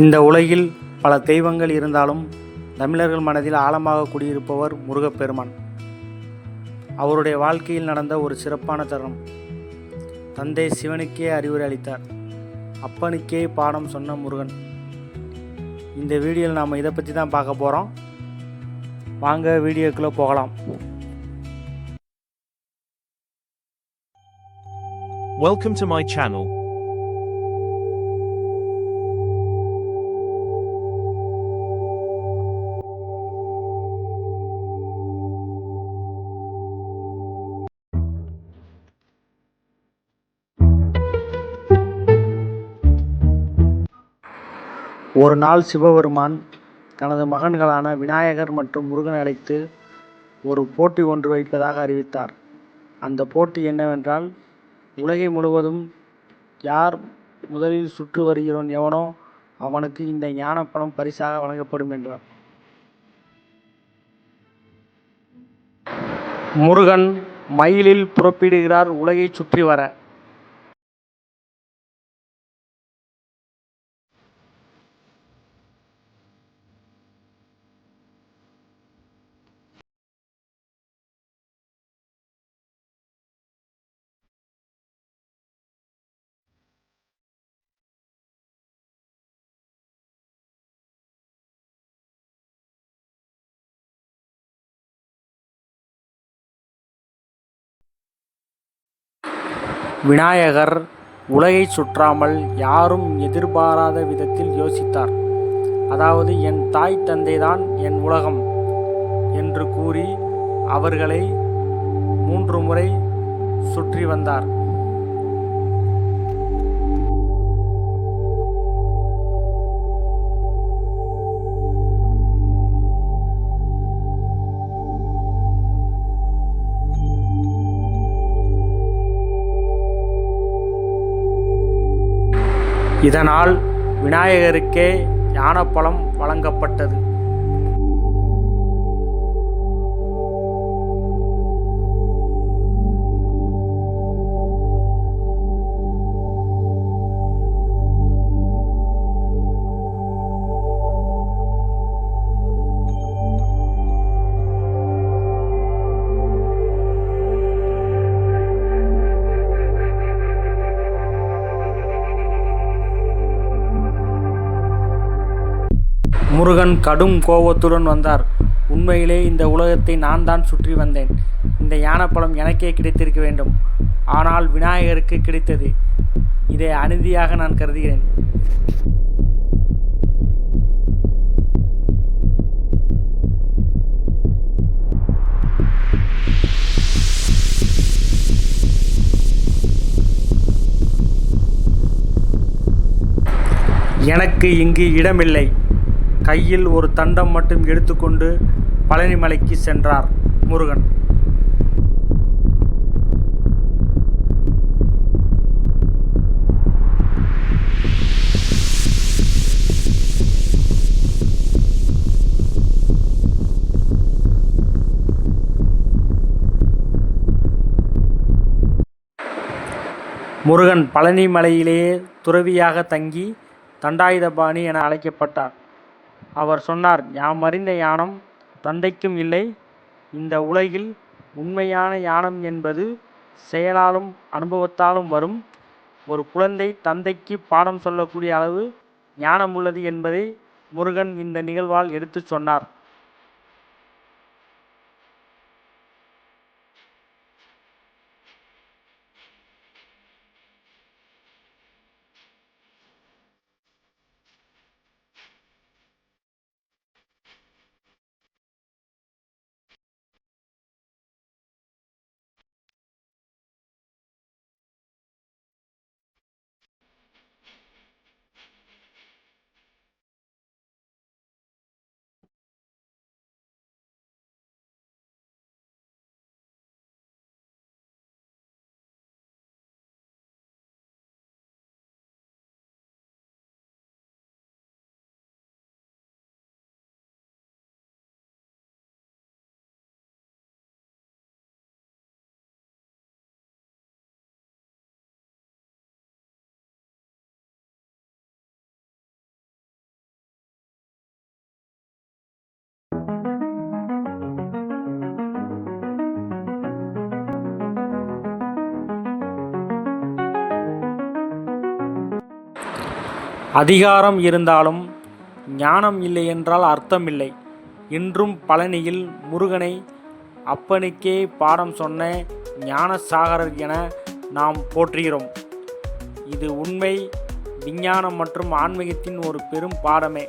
இந்த உலகில் பல தெய்வங்கள் இருந்தாலும் தமிழர்கள் மனதில் ஆழமாக குடியிருப்பவர் முருகப்பெருமான். அவருடைய வாழ்க்கையில் நடந்த ஒரு சிறப்பான தருணம். தந்தை சிவனுக்கே அறிவுரை அளித்தார். அப்பனுக்கே பாடம் சொன்ன முருகன். இந்த வீடியோவில் நாம் இதை பற்றி தான் பார்க்க போகிறோம் வாங்க வீடியோக்குள்ளே போகலாம். Welcome to my channel. ஒரு நாள் சிவபெருமான் தனது மகன்களான விநாயகர் மற்றும் முருகன் அழைத்து ஒரு போட்டி ஒன்று வைப்பதாக அறிவித்தார். அந்த போட்டி என்னவென்றால் உலகை முழுவதும் யார் முதலில் சுற்று வருகிறோன் எவனோ அவனுக்கு இந்த ஞானப்பணம் பரிசாக வழங்கப்படும் என்றார். முருகன் மயிலில் புறப்பிடுகிறார் உலகை சுற்றி வர. விநாயகர் உலகை சுற்றாமல் யாரும் எதிர்பாராத விதத்தில் யோசித்தார். அதாவது என் தாய் தந்தைதான் என் உலகம் என்று கூறி அவர்களை மூன்று முறை சுற்றி வந்தார். இதனால் விநாயகருக்கே ஞானப்பழம் வழங்கப்பட்டது. முருகன் கடும் கோபத்துடன் வந்தார். உண்மையிலே இந்த உலகத்தை நான் தான் சுற்றி வந்தேன். இந்த யானைப்பழம் எனக்கே கிடைத்திருக்க வேண்டும். ஆனால் விநாயகருக்கு கிடைத்தது. இதை அநீதியாக நான் கருதுகிறேன். எனக்கு இங்கு இடமில்லை. கையில் ஒரு தண்டம் மட்டும் எடுத்துக்கொண்டு பழனிமலைக்கு சென்றார் முருகன். முருகன் பழனி மலையிலேயே துறவியாக தங்கி தண்டாயுதபாணி என அழைக்கப்பட்டார். அவர் சொன்னார் யாம் அறிந்த ஞானம் தந்தைக்கும் இல்லை. இந்த உலகில் உண்மையான ஞானம் என்பது செயலாலும் அனுபவத்தாலும் வரும். ஒரு குழந்தை தந்தைக்கு பாடம் சொல்லக்கூடிய அளவு ஞானம் உள்ளது என்பதை முருகன் இந்த நிகழ்வால் எடுத்துச் சொன்னார். அதிகாரம் இருந்தாலும் ஞானம் இல்லை என்றால் அர்த்தமில்லை. இன்றும் பழனியில் முருகனை அப்பனுக்கே பாடம் சொன்ன ஞானசாகரர் என நாம் போற்றுகிறோம். இது உண்மை விஞ்ஞானம் மற்றும் ஆன்மீகத்தின் ஒரு பெரும் பாடமே.